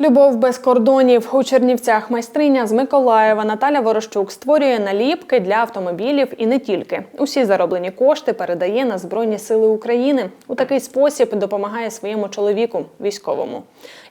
Любов без кордонів у Чернівцях майстриня з Миколаєва Наталя Ворощук створює наліпки для автомобілів і не тільки. Усі зароблені кошти передає на Збройні Сили України. У такий спосіб допомагає своєму чоловіку, військовому.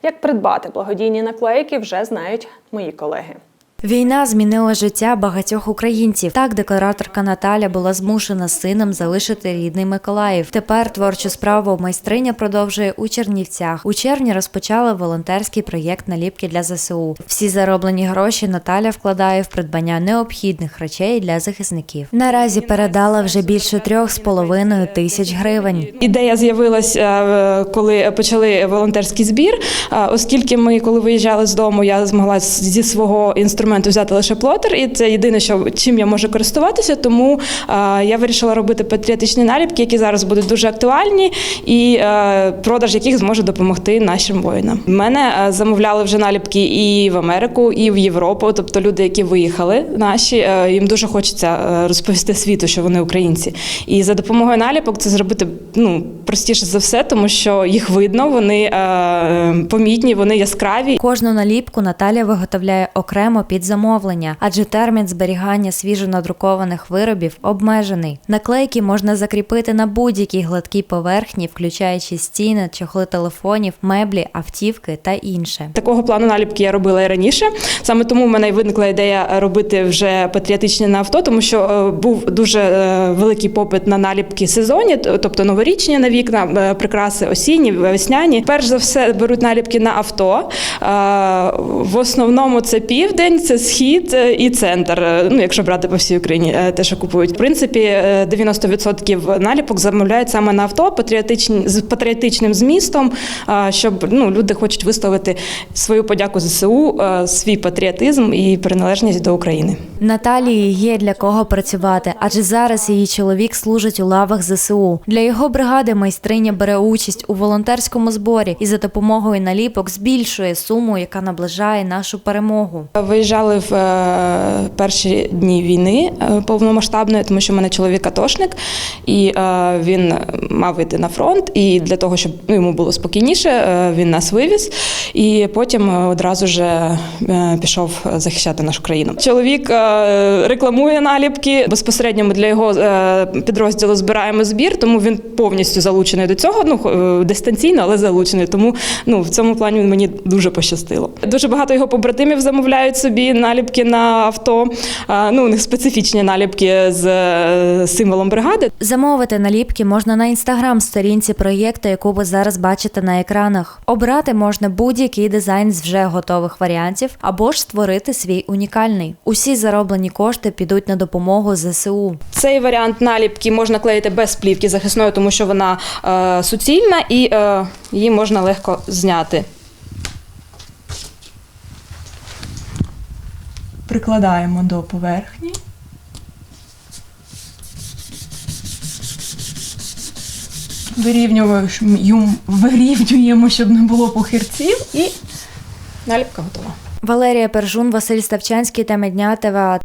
Як придбати благодійні наклейки, вже знають мої колеги. Війна змінила життя багатьох українців. Так, деклараторка Наталя була змушена сином залишити рідний Миколаїв. Тепер творчу справу майстриня продовжує у Чернівцях. У червні розпочала волонтерський проєкт наліпки для ЗСУ. Всі зароблені гроші Наталя вкладає в придбання необхідних речей для захисників. Наразі передала вже більше трьох з половиною тисяч гривень. Ідея з'явилася, е, коли почали волонтерський збір. Е, Оскільки ми, коли виїжджали з дому, я змогла зі свого інструменту взяти лише плотер, і це єдине, що чим я можу користуватися. Тому я вирішила робити патріотичні наліпки, які зараз будуть дуже актуальні, і е, продаж яких зможе допомогти нашим воїнам. Мене е, замовляли вже наліпки і в Америку, і в Європу. Тобто люди, які виїхали, наші е, їм дуже хочеться розповісти світу, що вони українці. І за допомогою наліпок це зробити ну простіше за все, тому що їх видно, вони помітні, вони яскраві. Кожну наліпку Наталя виготовляє окремо під замовлення, адже термін зберігання свіжонадрукованих виробів обмежений. Наклейки можна закріпити на будь-якій гладкій поверхні, включаючи стіни, чохли телефонів, меблі, автівки та інше. Такого плану наліпки я робила і раніше. Саме тому в мене виникла ідея робити вже патріотичні на авто, тому що е, був дуже е, великий попит на наліпки сезонні, т- тобто новорічні на вікна, е, прикраси осінні, весняні. Перш за все беруть наліпки на авто. В основному це південь, це схід е, і центр. е, Ну, якщо брати по всій Україні, е, те, що купують. В принципі, е, 90% наліпок замовляють саме на авто, патріотичні з патріотичним змістом, щоб ну люди хочуть висловити свою подяку ЗСУ, свій патріотизм і приналежність до України. Наталії є для кого працювати, адже зараз її чоловік служить у лавах ЗСУ. Для його бригади майстриня бере участь у волонтерському зборі і за допомогою наліпок збільшує суму, яка наближає нашу перемогу. Виїжджали в е, перші дні війни е, повномасштабної, тому що в мене чоловік атошник, і е, він мав йти на фронт. І для того, щоб ну, йому було спокійніше, він нас вивіз. І потім одразу ж е, пішов захищати нашу країну. Чоловік рекламує наліпки. Безпосередньо ми для його підрозділу збираємо збір, тому він повністю залучений до цього. Ну дистанційно, але залучений. Тому ну в цьому плані мені дуже пощастило. Дуже багато його побратимів замовляють собі наліпки на авто. Ну, у них специфічні наліпки з е, символом бригади. Замовити наліпки можна на інстаграм-сторінці проєкту, яку ви зараз бачите на екранах. Обрати можна будь-який дизайн з вже готових варіантів або ж створити свій унікальний. Усі зароблені кошти підуть на допомогу ЗСУ. Цей варіант наліпки можна клеїти без плівки захисної, тому що вона е, суцільна і е, її можна легко зняти. Прикладаємо до поверхні. Вирівнюємо, щоб не було похирців, і Наліпка готова. Валерія Пержун, Василь Ставчанський та Медня ТВА.